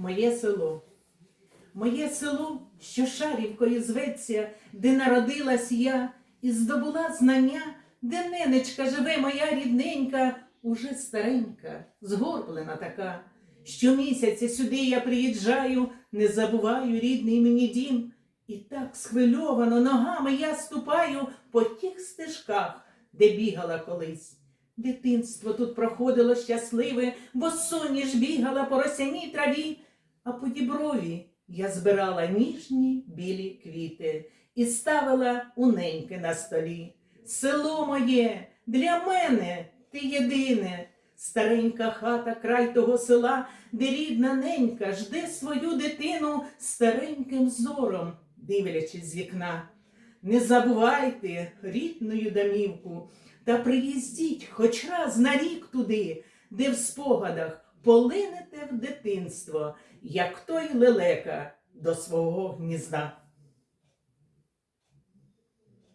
моє село. Моє село, що шарівкою зветься, де народилась я, і здобула знання, де ненечка живе моя рідненька, уже старенька, згорблена така. Щомісяця сюди я приїжджаю, не забуваю рідний мені дім. І так схвильовано ногами я ступаю по тих стежках, де бігала колись. Дитинство тут проходило щасливе, бо соняш бігала по росяній траві, а по діброві я збирала ніжні білі квіти і ставила уненьки на столі. Село моє, для мене ти єдине, старенька хата край того села, де рідна ненька жде свою дитину стареньким зором, дивлячись з вікна. Не забувайте рідною домівку, та приїздіть хоч раз на рік туди, де в спогадах полинете в дитинство, як той лелека до свого гнізда.